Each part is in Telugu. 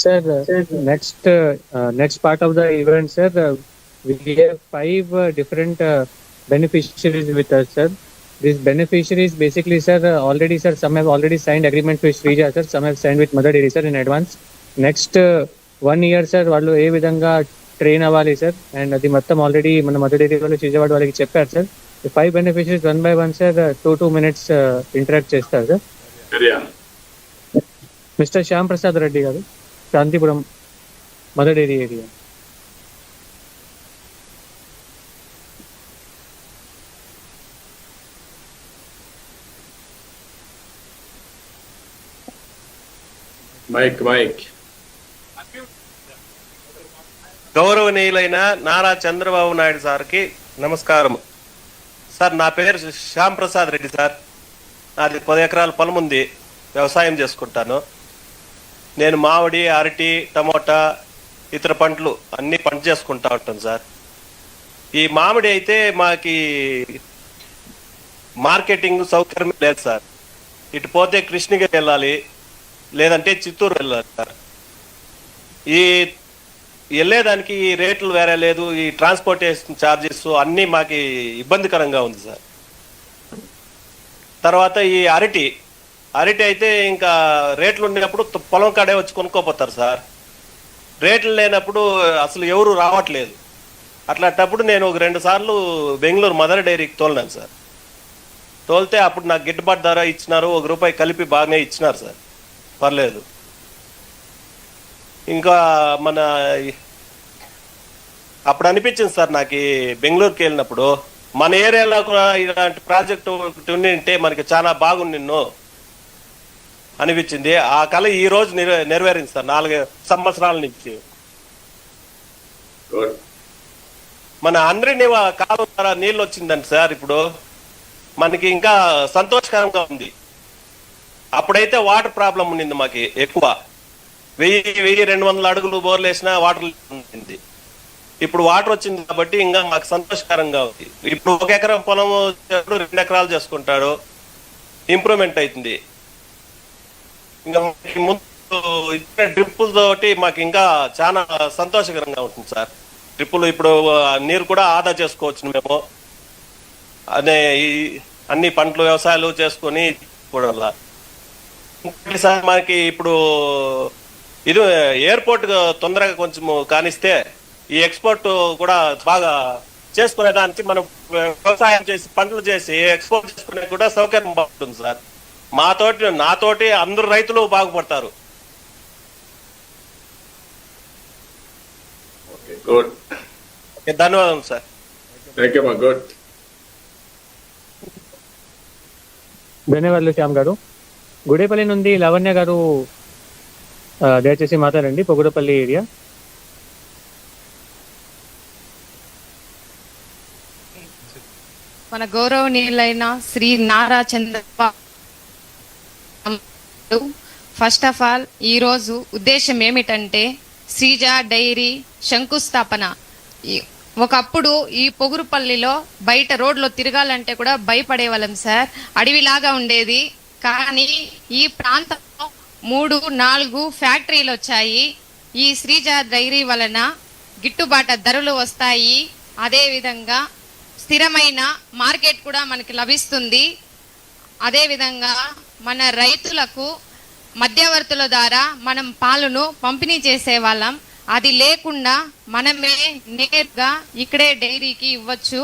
Sir, uh, next uh, uh, next part of the event, sir, uh, we have five uh, different uh, beneficiaries with us, sir. These beneficiaries basically, sir, uh, already, sir, some have already signed agreement with Srija, sir. Some have signed with Mother Dairy, sir, in advance. Next one year sir వాళ్ళు ఏ విధంగా ట్రైన్ అవ్వాలి సార్ అండ్ అది మొత్తం ఆల్రెడీ మన మదర్ డైరీ వాళ్ళు విజయవాడ వాళ్ళకి చెప్పారు sir five beneficiaries one by one sir two two minutes interact చేస్తారు sir mister Shyam Prasad Reddy garu Shantipuram mother dairy area. Mike mike. గౌరవనీయులైన నారా చంద్రబాబు నాయుడు సార్కి నమస్కారం సార్ నా పేరు శ్యామ్ ప్రసాద్ రెడ్డి సార్. నాది పది ఎకరాల పొలం ఉంది వ్యవసాయం చేసుకుంటాను. నేను మామిడి అరటి టమోటా ఇతర పంటలు అన్ని పంట చేసుకుంటా ఉంటాను సార్. ఈ మామిడి అయితే మాకి మార్కెటింగ్ సౌకర్యం లేదు సార్. ఇటు పోతే కృష్ణగిరి వెళ్ళాలి లేదంటే చిత్తూరు వెళ్ళాలి సార్. ఈ వెళ్ళేదానికి ఈ రేట్లు వేరే లేదు ఈ ట్రాన్స్పోర్టేషన్ ఛార్జెస్ అన్నీ మాకు ఇబ్బందికరంగా ఉంది సార్. తర్వాత ఈ అరటి అరటి అయితే ఇంకా రేట్లు ఉండినప్పుడు పొలం కాడే వచ్చి కొనుక్కోపోతారు సార్. రేట్లు లేనప్పుడు అసలు ఎవరు రావట్లేదు. అట్లాంటప్పుడు నేను ఒక రెండు సార్లు బెంగళూరు మదర్ డైరీకి తోలినాను సార్. తోలితే అప్పుడు నాకు గిట్టుబాటు ధర ఇచ్చినారు ఒక రూపాయి కలిపి బాగానే ఇచ్చినారు సార్. పర్లేదు. ఇంకా మన అప్పుడు అనిపించింది సార్ నాకు బెంగళూరుకి వెళ్ళినప్పుడు. మన ఏరియాలో కూడా ఇలాంటి ప్రాజెక్టు ఒకటి ఉండింటే మనకి చాలా బాగుండి నిన్ను. అనిపించింది. ఆ కళ ఈ రోజు నెరవే- నెరవేరింది సార్. నాలుగు సంవత్సరాల నుంచి. మన అందరినీ కాలం ద్వారా నీళ్ళు వచ్చిందండి సార్ ఇప్పుడు. మనకి ఇంకా సంతోషకరంగా ఉంది. అప్పుడైతే వాటర్ ప్రాబ్లం ఉండింది మాకు ఎక్కువ. వెయ్యి వెయ్యి రెండు వందల అడుగులు బోర్లు వేసినా వాటర్ ఉంది ఇప్పుడు వాటర్ వచ్చింది కాబట్టి ఇంకా మాకు సంతోషకరంగా ఉంది. ఇప్పుడు ఒక ఎకరం పొలం రెండు ఎకరాలు చేసుకుంటాడు. ఇంప్రూవ్మెంట్ అవుతుంది. ఇంకా మనకి ముందు ఇచ్చిన డ్రిప్పుల తోటి మాకు ఇంకా చాలా సంతోషకరంగా ఉంటుంది సార్. డ్రిప్పులు ఇప్పుడు నీరు కూడా ఆదా చేసుకోవచ్చు మేము అదే ఈ అన్ని పంటలు వ్యవసాయాలు చేసుకొని కూడా సార్ మనకి ఇప్పుడు ఇది ఎయిర్పోర్ట్ తొందరగా కొంచెం కానిస్తే ఈ ఎక్స్పోర్ట్ కూడా బాగా చేసుకునే దానికి మనం వ్యవసాయం చేసి పంటలు చేసి ఎక్స్పోర్ట్ చేసుకునే కూడా సౌకర్యం బాగుంటుంది సార్. మాతోటి నాతోటి అందరు రైతులు బాగుపడతారు. ధన్యవాదం సార్. గుడ్ ధన్యవాదాలు శ్యామ్ గారు. గుడేపల్లి నుండి లవణ్య గారు దయచేసి మాట్లాడండి పొగుడపల్లి ఏరియా. మన గౌరవనీయులైన Shri Nara Chandrababu first of all ఈరోజు ఉద్దేశం ఏమిటంటే శ్రీజ డైరీ శంకుస్థాపన. ఈ- ఒకప్పుడు ఈ పొగురుపల్లిలో బయట రోడ్లో తిరగాలంటే కూడా భయపడేవాళ్ళం సార్. అడవిలాగా ఉండేది. కానీ ఈ ప్రాంతంలో మూడు నాలుగు ఫ్యాక్టరీలు వచ్చాయి. ఈ శ్రీజ డైరీ వలన గిట్టుబాటు ధరలు వస్తాయి. అదేవిధంగా స్థిరమైన మార్కెట్ కూడా మనకి లభిస్తుంది. అదేవిధంగా మన రైతులకు మధ్యవర్తుల ద్వారా మనం పాలను పంపిణీ చేసేవాళ్ళం. అది లేకుండా మనమే నేరుగా ఇక్కడే డైరీకి ఇవ్వచ్చు.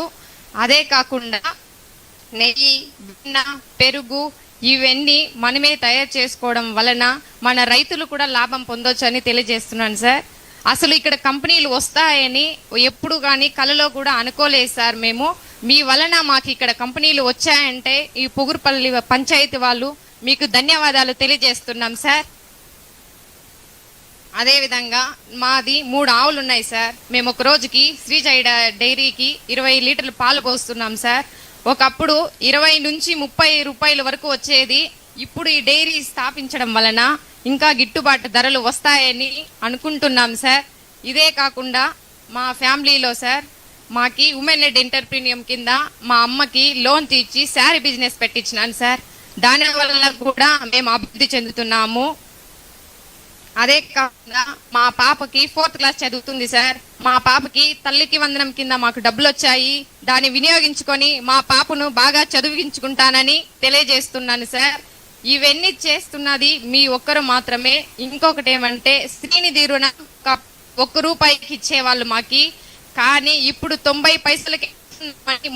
అదే కాకుండా నెయ్యి వెన్న పెరుగు ఇవన్నీ మనమే తయారు చేసుకోవడం వలన మన రైతులు కూడా లాభం పొందొచ్చని తెలియజేస్తున్నాను సార్. అసలు ఇక్కడ కంపెనీలు వస్తాయని ఎప్పుడు కానీ కలలో కూడా అనుకోలేదు సార్ మేము. మీ వలన మాకు ఇక్కడ కంపెనీలు వచ్చాయంటే ఈ పొగురుపల్లి పంచాయతీ వాళ్ళు మీకు ధన్యవాదాలు తెలియజేస్తున్నాం సార్. అదేవిధంగా మాది మూడు ఆవులు ఉన్నాయి సార్. మేము ఒక రోజుకి శ్రీజయ డైరీకి ఇరవై లీటర్లు పాలు పోస్తున్నాం సార్. ఒకప్పుడు ఇరవై నుంచి ముప్పై రూపాయల వరకు వచ్చేది. ఇప్పుడు ఈ డైరీ స్థాపించడం వలన ఇంకా గిట్టుబాటు ధరలు వస్తాయని అనుకుంటున్నాం సార్. ఇదే కాకుండా మా ఫ్యామిలీలో సార్ మాకి ఉమెన్ లెడ్ ఎంటర్ప్రీనియం కింద మా అమ్మకి లోన్ తీర్చి శారీ బిజినెస్ పెట్టించినాను సార్. దాని వల్ల కూడా మేము అభివృద్ధి చెందుతున్నాము. అదే కాకుండా మా పాపకి ఫోర్త్ క్లాస్ చదువుతుంది సార్. మా పాపకి తల్లికి వందనం కింద మాకు డబ్బులు వచ్చాయి దాన్ని వినియోగించుకొని మా పాపను బాగా చదివించుకుంటానని తెలియజేస్తున్నాను సార్. ఇవన్నీ చేస్తున్నది మీ ఒక్కరు మాత్రమే. ఇంకొకటి ఏమంటే శ్రీనిధి రుణం ఒక్క రూపాయికి ఇచ్చేవాళ్ళు మాకి. కానీ ఇప్పుడు తొంభై పైసలకి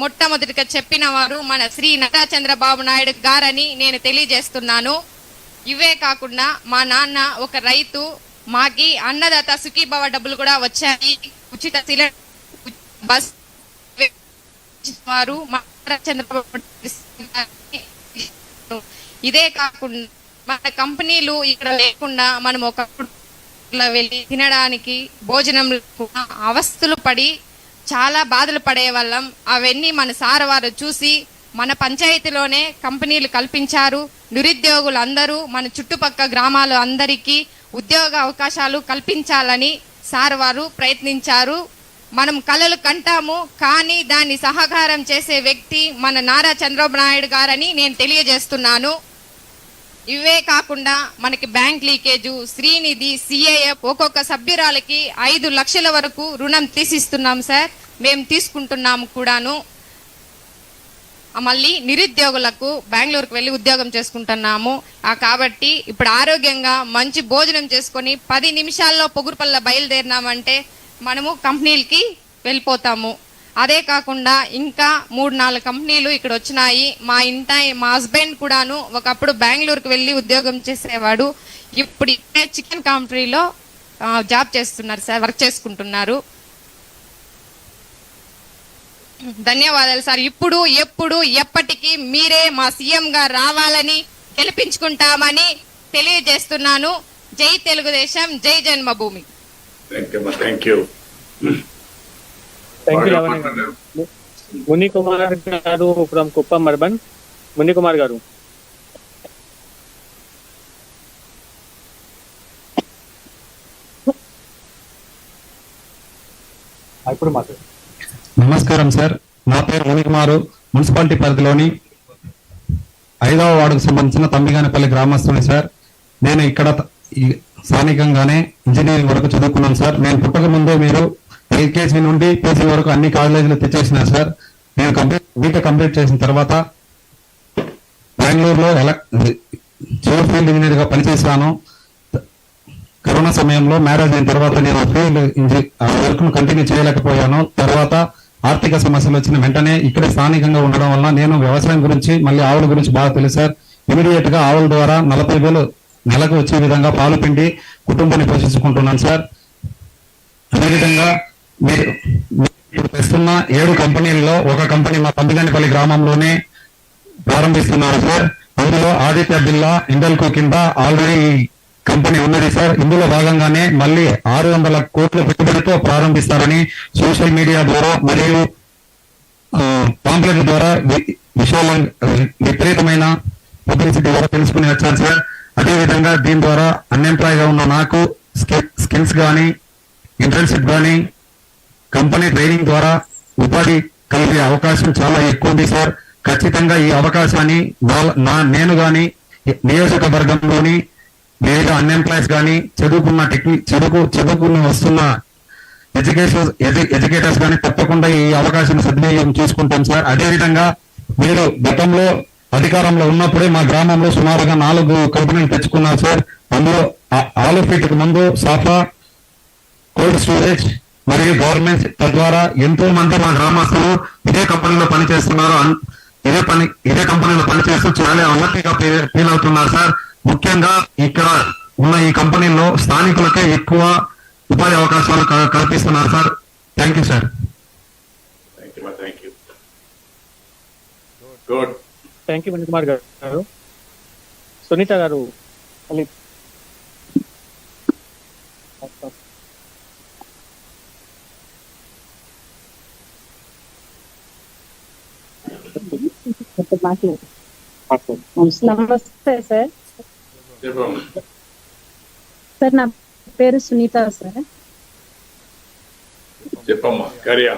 మొట్టమొదటిగా చెప్పిన వారు మన శ్రీ నటా చంద్రబాబు నాయుడు గారని నేను తెలియజేస్తున్నాను. ఇవే కాకుండా మా నాన్న ఒక రైతు మాకి అన్నదాత సుఖీభవ డబ్బులు కూడా వచ్చాయి. ఉచిత సిలిండర్ బస్ వారు చంద్రబాబు ఇదే కాకుండా మన కంపెనీలు ఇక్కడ లేకుండా మనం ఒకప్పుడు వెళ్ళి తినడానికి భోజనం అవస్థలు పడి చాలా బాధలు పడే వాళ్ళం. అవన్నీ మన సార్ వారు చూసి మన పంచాయతీలోనే కంపెనీలు కల్పించారు. నిరుద్యోగులు అందరూ మన చుట్టుపక్క గ్రామాలు అందరికీ ఉద్యోగ అవకాశాలు కల్పించాలని సార్ వారు ప్రయత్నించారు. మనం కళలు కంటాము కానీ దాన్ని సహకారం చేసే వ్యక్తి మన నారా చంద్రబాబు నాయుడు గారని నేను తెలియజేస్తున్నాను. ఇవే కాకుండా మనకి బ్యాంక్ లీకేజు శ్రీనిధి సిఐఎఫ్ ఒక్కొక్క సభ్యురాలకి ఐదు లక్షల వరకు రుణం తీసిస్తున్నాం సార్. మేము తీసుకుంటున్నాము కూడాను. మళ్ళీ నిరుద్యోగులకు బెంగళూరుకు వెళ్ళి ఉద్యోగం చేసుకుంటున్నాము. కాబట్టి ఇప్పుడు ఆరోగ్యంగా మంచి భోజనం చేసుకొని పది నిమిషాల్లో పొగురుపల్ల బయలుదేరినామంటే మనము కంపెనీలకి వెళ్ళిపోతాము. అదే కాకుండా ఇంకా మూడు నాలుగు కంపెనీలు ఇక్కడ వచ్చినాయి. మా ఇంట మా హస్బెండ్ కూడాను ఒకప్పుడు బెంగళూరుకు వెళ్ళి ఉద్యోగం చేసేవాడు. ఇప్పుడు ఇక్కడే చికెన్ కంపెనీలో జాబ్ చేస్తున్నారు సార్ వర్క్ చేసుకుంటున్నారు. ధన్యవాదాలు సార్. ఇప్పుడు ఎప్పుడు ఎప్పటికీ మీరే మా సీఎం గా రావాలని గెలిపించుకుంటామని తెలియజేస్తున్నాను. జై తెలుగుదేశం జై జన్మభూమి. Thank you thank you Muni Kumar garu from Kuppam urban ముని కుమార్ గారు ఇప్పుడు నమస్కారం సార్. నా పేరు మునికుమారు మున్సిపాలిటీ పరిధిలోని ఐదవ వార్డుకు సంబంధించిన తంబిగానిపల్లి గ్రామస్తుని సార్. నేను ఇక్కడ స్థానికంగానే ఇంజనీరింగ్ వరకు చదువుకున్నాను సార్. నేను పుట్టక ముందే మీరు ఎల్కేజీ నుండి పీజీ వరకు అన్ని కాలేజీలు తెచ్చేసిన సార్. నేను కంప్లీట్ బీటెక్ కంప్లీట్ చేసిన తర్వాత బెంగళూరులో ఎలక్ ఫీల్డ్ ఇంజనీర్గా పనిచేశాను. కరోనా సమయంలో మ్యారేజ్ అయిన తర్వాత నేను ఫీల్డ్ ఇంజి వర్క్ను కంటిన్యూ చేయలేకపోయాను. తర్వాత ఆర్థిక సమస్యలు వచ్చిన వెంటనే ఇక్కడ స్థానికంగా ఉండడం వల్ల నేను వ్యవసాయం గురించి మళ్ళీ ఆవుల గురించి బాగా తెలుసు సార్. ఇమీడియట్గా ఆవుల ద్వారా నలభై వేలు నెలకు వచ్చే విధంగా పాలు పిండి కుటుంబాన్ని పోషించుకుంటున్నాను సార్. అదేవిధంగా మీరు తెస్తున్న ఏడు కంపెనీల్లో ఒక కంపెనీ మా పందిగండిపల్లి గ్రామంలోనే ప్రారంభిస్తున్నారు సార్. అందులో ఆదిత్య బిర్లా ఇండల్కో కింద ఆల్రెడీ కంపెనీ ఉన్నది సార్. ఇందులో భాగంగానే మళ్ళీ ఆరు వందల కోట్ల పెట్టుబడితో ప్రారంభిస్తారని సోషల్ మీడియా ద్వారా మరియు పాంప్లెట్ ద్వారా విశాల విపరీతమైన పబ్లిసిటీ ద్వారా తెలుసుకుని వచ్చాను సార్. అదేవిధంగా దీని ద్వారా అన్ఎంప్లాయ్గా ఉన్న నాకు స్కిల్స్ కానీ ఇంటర్న్షిప్ కానీ కంపెనీ ట్రైనింగ్ ద్వారా ఉపాధి కలిగే అవకాశం చాలా ఎక్కువ ఉంది సార్. ఖచ్చితంగా ఈ అవకాశాన్ని నా నేను గాని నియోజకవర్గంలోని వివిధ అన్ఎంప్లాయీస్ కానీ చదువుకున్న టెక్ని చదువుకు చదువుకుని వస్తున్న ఎడ్యుకేషన్ ఎడ్యుకేటర్స్ కానీ తప్పకుండా ఈ అవకాశం సద్వినియోగం చేసుకుంటాం సార్. అదేవిధంగా మీరు గతంలో అధికారంలో ఉన్నప్పుడే మా గ్రామంలో సుమారుగా నాలుగు కంపెనీలు తెచ్చుకున్నారు సార్. అందులో ఆ- ఫీట్కి ముందు సాఫా కోల్డ్ స్టోరేజ్ మరియు గవర్నమెంట్ తద్వారా ఎంతో మంది మా గ్రామస్తులు ఇదే కంపెనీలో పనిచేస్తున్నారు అన్- ఇదే పని ఇదే కంపెనీలో పనిచేస్తూ చాలా ఫీ- ఫీల్ అవుతున్నారు సార్. ముఖ్యంగా ఇక్కడ ఉన్న ఈ కంపెనీలో స్థానికులకే ఎక్కువ ఉపాధి అవకాశాలు కల్పిస్తున్నారు sir. Thank you sir. Thank you Kumar garu. Sunitha garu నమస్తే సార్ చెప్పమ్మా సార్ నా పేరు సునీత సార్ చెప్పమ్మా కరియా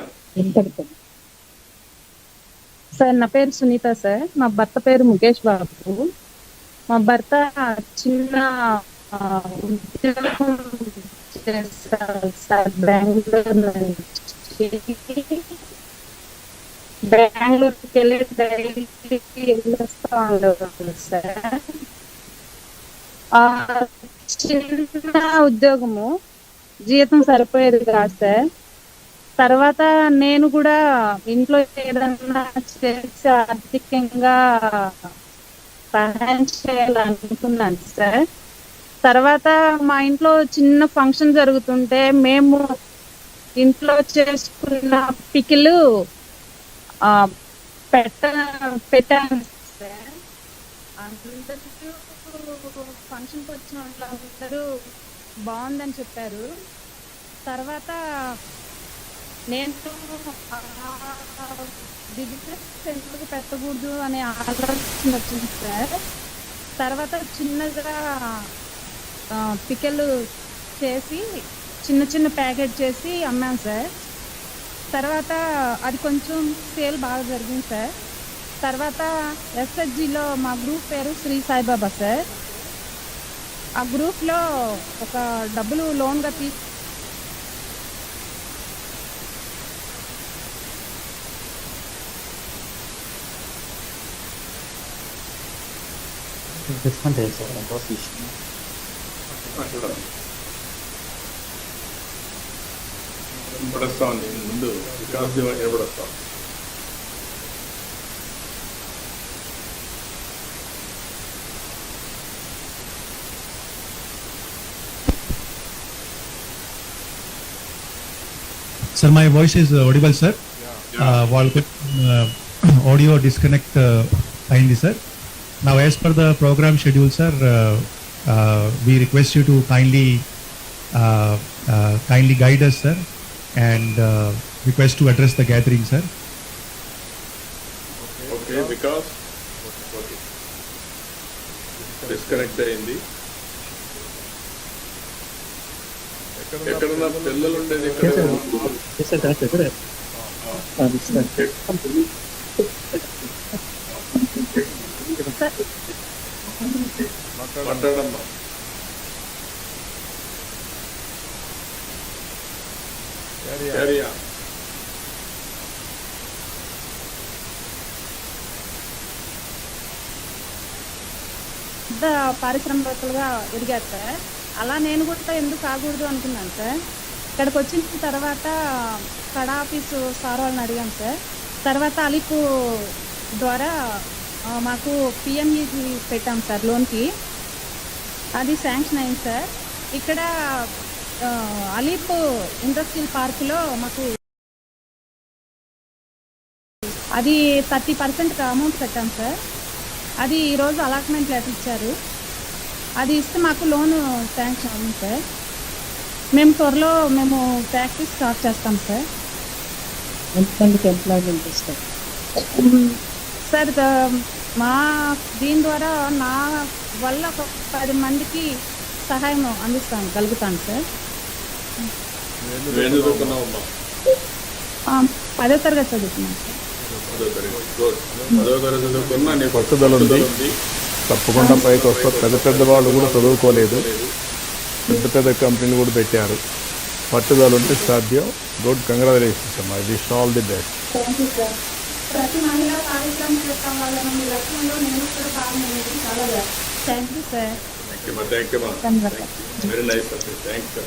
సార్ నా పేరు సునీత సార్ మా భర్త పేరు ముఖేష్ బాబు. మా భర్త చిన్న ఆ, ఉద్యోగం చేస్తారు సార్ బెంగళూరు నుంచి. బెంగళూరుకి వెళ్ళి డైలీ వెళ్ళొస్తా ఉండేవాళ్ళు సార్. ఆ చిన్న ఉద్యోగము జీతం సరిపోయేది కాదు సార్. తర్వాత నేను కూడా ఇంట్లో ఏదన్నా చేసి ఆర్థికంగా సహాయం చేయాలనుకున్నాను సార్. తర్వాత మా ఇంట్లో చిన్న ఫంక్షన్ జరుగుతుంటే మేము ఇంట్లో చేసుకున్న పికిలు పెట్ట పెట్టాను సార్. అందరూ ఫంక్షన్కి వచ్చిన వాళ్ళందరూ బాగుందని చెప్పారు. తర్వాత నేను బిజినెస్ ఎందుకు పెట్టకూడదు అనే ఆలోచన వచ్చింది సార్. తర్వాత చిన్నగా పికెలు చేసి చిన్న చిన్న ప్యాకెట్ చేసి అమ్మాను సార్. తర్వాత అది కొంచెం సేల్ బాగా జరిగింది సార్. తర్వాత ఎస్హెచ్జిలో మా గ్రూప్ పేరు శ్రీ సాయిబాబా సార్. ఆ గ్రూప్లో ఒక డబ్బులు లోన్గా తీ వినపడస్తా ఉంది ముందు వికాస్ వినపడస్తా my voice is uh, audible, sir. Uh, while uh, audio disconnect uh, అయింది sir. Now, as per the program schedule, sir, uh, uh, we request you to kindly uh, uh, and uh, request to address the gathering, sir. Okay okay disconnect అయింది ఎక్కడున్నా పిల్లలు ఉండేది ఎక్కడ మాట్లాడమ్మా క్యారియా పెద్ద పారిశ్రామికలుగా ఎదిగారు సార్. అలా నేను కూడా ఎందుకు కాకూడదు అనుకున్నాను సార్. ఇక్కడికి వచ్చిన తర్వాత కడా ఆఫీసు సార్ వాళ్ళని అడిగాను సార్. తర్వాత అలిపు ద్వారా మాకు పిఎంఈ పెట్టాం సార్ లోన్కి. అది శాంక్షన్ అయింది సార్. ఇక్కడ అలీప్ ఇండస్ట్రియల్ పార్కులో మాకు అది థర్టీ పర్సెంట్ అమౌంట్ పెట్టాం సార్. అది ఈరోజు అలాట్మెంట్ లెటర్ ఇచ్చారు. అది ఇస్తే మాకు లోన్ శాంక్షన్ అయింది సార్. మేము త్వరలో మేము ప్రాక్టీస్ స్టార్ట్ చేస్తాం సార్. ఎంతమందికి ఎంప్లాయ్మెంట్ ఇస్తాం సార్? మా దీని ద్వారా నా వల్ల ఒక పది మందికి సహాయం అందిస్తాను కలుగుతాను సార్ పదో తరగతి చదువుతున్నాను సార్ పట్టుదల ఉంది తప్పకుండా పైకి వస్తారు పెద్ద పెద్ద వాళ్ళు కూడా చదువుకోలేదు. పెద్ద పెద్ద కంపెనీలు కూడా పెట్టారు. పట్టుదల ఉంటే సాధ్యం. గుడ్. కంగ్రాచులేషన్స్ అమ్మా. Wish all the best. ప్రతి మహిళా లక్ష్యంలో నేను కూడా చాలా thank you sir thank you మా థ్యాంక్ యూ మా ధన్యవాదాలు very nice thanks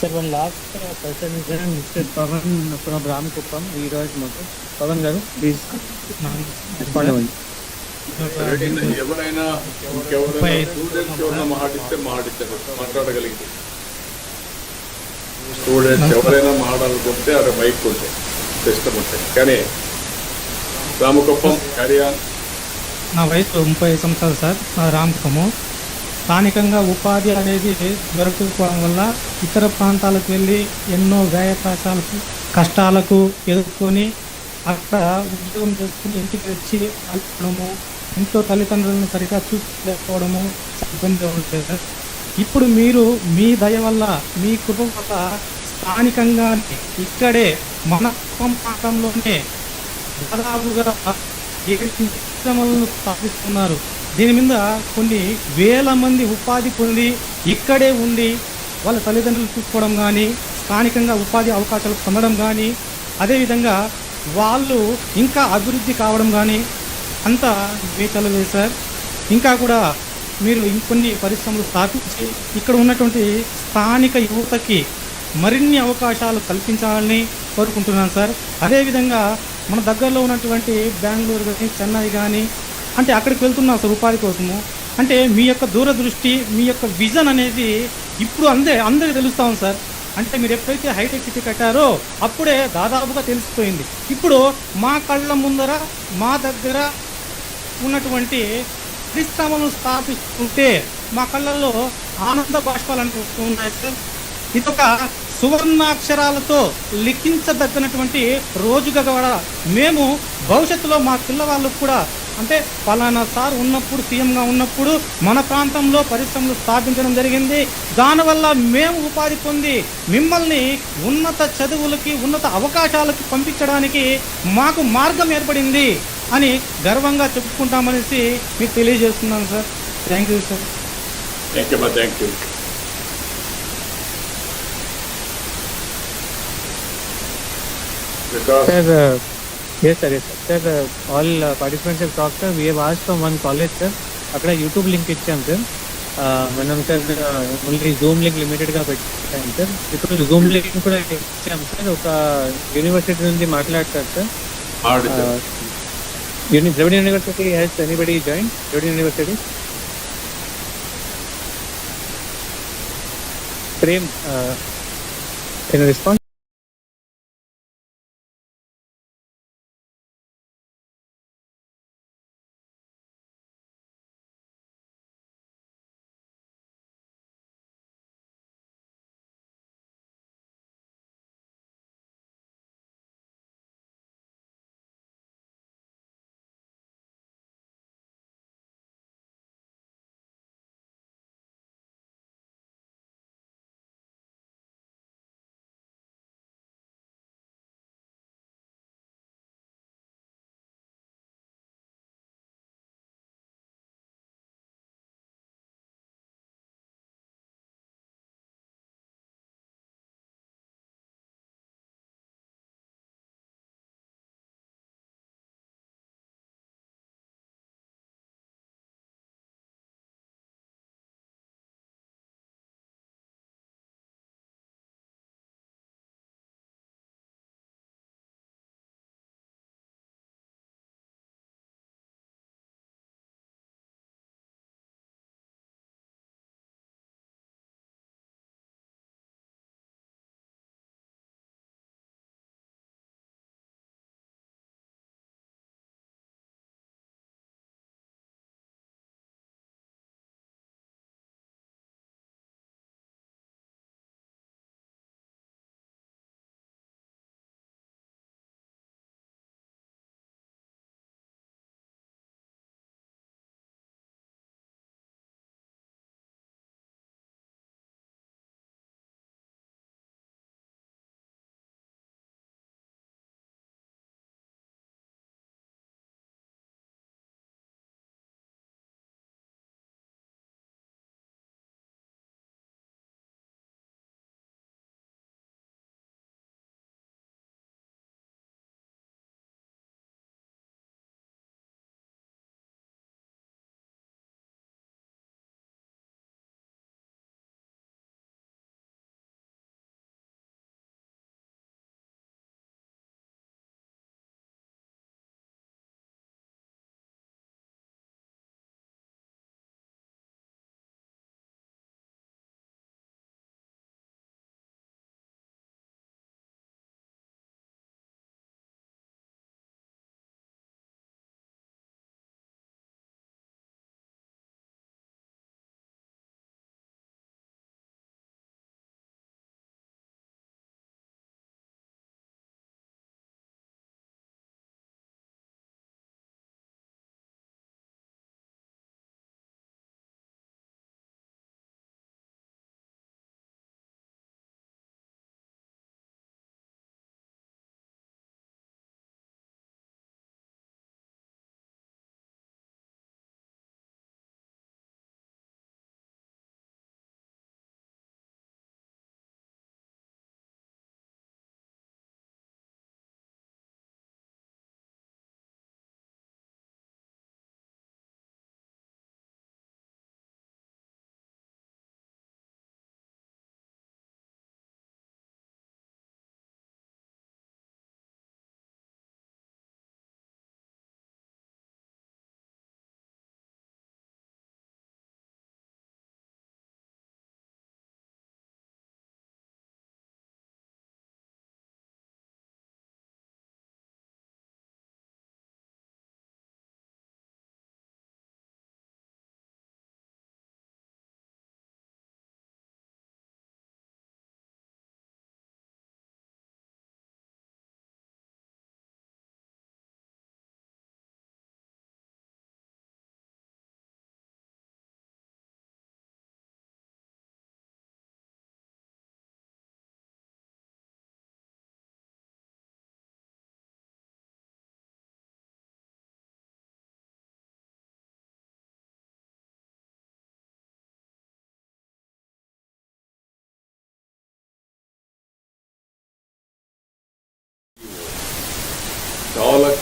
Sir, one last uh, person is there, Mr. Pavan from Ramkuppam, Viraj Motor. Pavan garu, please. Respond అవ్వండి. ఎవరైనా స్టూడెంట్స్ ఎవరైనా మాట్లాడగలిగితే. స్టూడెంట్స్ ఎవరైనా మాట్లాడుకుంటే అక్కడ మైక్ ఉంటాయి సిస్టమ్ ఉంటాయి కానీ రామకుప్పం నా వయసు ముప్పై సంవత్సరాలు సార్. రామకుప్పము స్థానికంగా ఉపాధి అనేది దొరకకపోవడం వల్ల ఇతర ప్రాంతాలకు వెళ్ళి ఎన్నో గాయకాశాలకు కష్టాలకు ఎదుర్కొని అక్కడ ఉద్యోగం చేసుకుని ఇంటికి వచ్చి అల్పడము ఇంట్లో తల్లిదండ్రులను సరిగా చూసుకోలేకపోవడము ఇబ్బంది ఉంటుంది సార్. ఇప్పుడు మీరు మీ దయ వల్ల మీ కుటుంబ వల్ల స్థానికంగా ఇక్కడే మన కుప్పం ప్రాంతంలోనే దాదాపుగా పరిశ్రమలను స్థాపిస్తున్నారు? దీని మీద కొన్ని వేల మంది ఉపాధి పొంది ఇక్కడే ఉండి వాళ్ళ తల్లిదండ్రులు చూసుకోవడం కానీ స్థానికంగా ఉపాధి అవకాశాలు పొందడం కానీ అదేవిధంగా వాళ్ళు ఇంకా అభివృద్ధి కావడం కానీ అంతా మీ చలవే సార్. ఇంకా కూడా మీరు ఇంకొన్ని పరిశ్రమలు స్థాపించి ఇక్కడ ఉన్నటువంటి స్థానిక యువతకి మరిన్ని అవకాశాలు కల్పించాలని కోరుకుంటున్నాను సార్. అదేవిధంగా మన దగ్గరలో ఉన్నటువంటి బెంగళూరు కానీ చెన్నై కానీ అంటే అక్కడికి వెళ్తున్నాం సార్ ఉపాధి కోసము. అంటే మీ యొక్క దూరదృష్టి మీ యొక్క విజన్ అనేది ఇప్పుడు అందే అందరికీ తెలుస్తా ఉంది సార్. అంటే మీరు ఎప్పుడైతే హైటెక్ సిటీ కట్టారో అప్పుడే దాదాపుగా తెలిసిపోయింది. ఇప్పుడు మా కళ్ళ ముందర మా దగ్గర ఉన్నటువంటి పరిశ్రమలను స్థాపిస్తుంటే మా కళ్ళల్లో ఆనంద బాష్పాలు అనిపిస్తూ ఉన్నాయి సార్. ఇదొక సువర్ణాక్షరాలతో లిఖించదగినటువంటి రోజుగా కూడా మేము భవిష్యత్తులో మా పిల్లవాళ్ళకు కూడా అంటే పలానా సార్ ఉన్నప్పుడు సీఎంగా ఉన్నప్పుడు మన ప్రాంతంలో పరిశ్రమలు స్థాపించడం జరిగింది. దానివల్ల మేము ఉపాధి పొంది మిమ్మల్ని ఉన్నత చదువులకి ఉన్నత అవకాశాలకి పంపించడానికి మాకు మార్గం ఏర్పడింది అని గర్వంగా చెప్పుకుంటామనేసి మీకు తెలియజేస్తున్నాను sir. Thank you sir. Thank you thank you Because Sir, uh, yes, sir, yes, sir. Sir, uh, all uh, participants have talked, sir. We have asked from one college, sir. అక్కడ యూట్యూబ్ లింక్ ఇచ్చాం సార్ మనం సార్ ఓన్లీ జూమ్ లింక్ లిమిటెడ్గా పెట్టాం సార్ ఇప్పుడు జూమ్ లింక్ కూడా ఇచ్చాం సార్ ఒక యూనివర్సిటీ నుంచి మాట్లాడతారు sir uni Dravida university has anybody join Dravida university Prem can response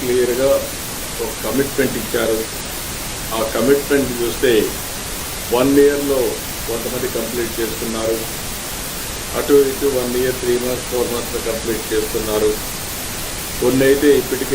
క్లియర్గా ఒక కమిట్మెంట్ ఇచ్చారు. ఆ కమిట్మెంట్ చూస్తే వన్ ఇయర్లో కొంతమంది కంప్లీట్ చేస్తున్నారు. అటు ఇటు one year three months four మంత్స్లో కంప్లీట్ చేస్తున్నారు. కొన్ని అయితే ఇప్పటికే